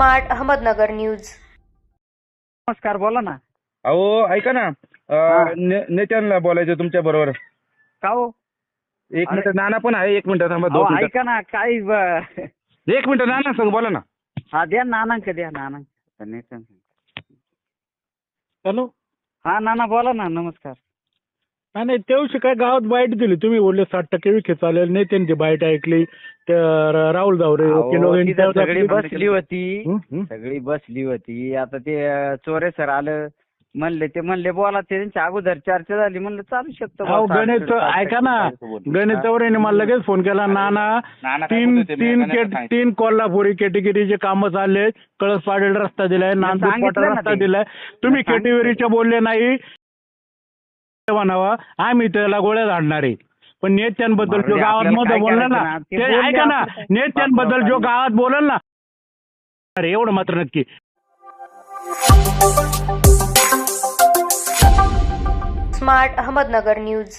Smart Ahmednagar news. नमस्कार बोला ना. अहो ऐका ना. अं, ने- नेत्यांना बोलायचं तुमच्या बरोबर. का हो? एक. मिनिट नाना पण आहे. एक मिनिट थांबा अहो, दोन मिनिट. ऐका ना काय ब- एक मिनिट नाना सांग बोला ना. हा द्या नानांक द्या नानांक. नेत्यांक. हॅलो. हा नाना बोला ना नमस्कार. नाही नाही त्या दिवशी काय गावात बाईट दिली. तुम्ही बोलले साठ टक्के विखे चालेल नेत्यांची बाईट ऐकली. त्या र- राहुल जावरे अहो, वकील वगैरे तिथं त्यावर सगळी बसली होती. हं, हं. सगळी बसली होती. आता ते अं, चोरे सर आलं म्हणले ते म्हणले बोला ते त्यांच्या अगोदर चर्चा झाली. म्हणलं चालू शकतं अहो बुवा, गणेश ऐका ना. गणेश चौरेने मला लगेच फोन केला. नाना नाना काय तीन तीन नानाला केट- सांगितलं. तीन कोल्हापुरी कॅटेगरीचे कामं चालले कळस पाडेल रस्ता दिलाय नांदूर सांगितलं पाटा ना रस्ता ते. दिलाय. तुम्ही सांगितलं. कॅटेगरीचे बोलले नाही. म्हणावा आम्ही त्याला गोळ्या झाडणार आहे पण नेत्यांबद्दल जो गावात मध्ये करायचं ना? ते ऐका ना नेत्यांबद्दल जो. गावात बोलल ना अरे एवढं मात्र नक्की स्मार्ट अहमदनगर न्यूज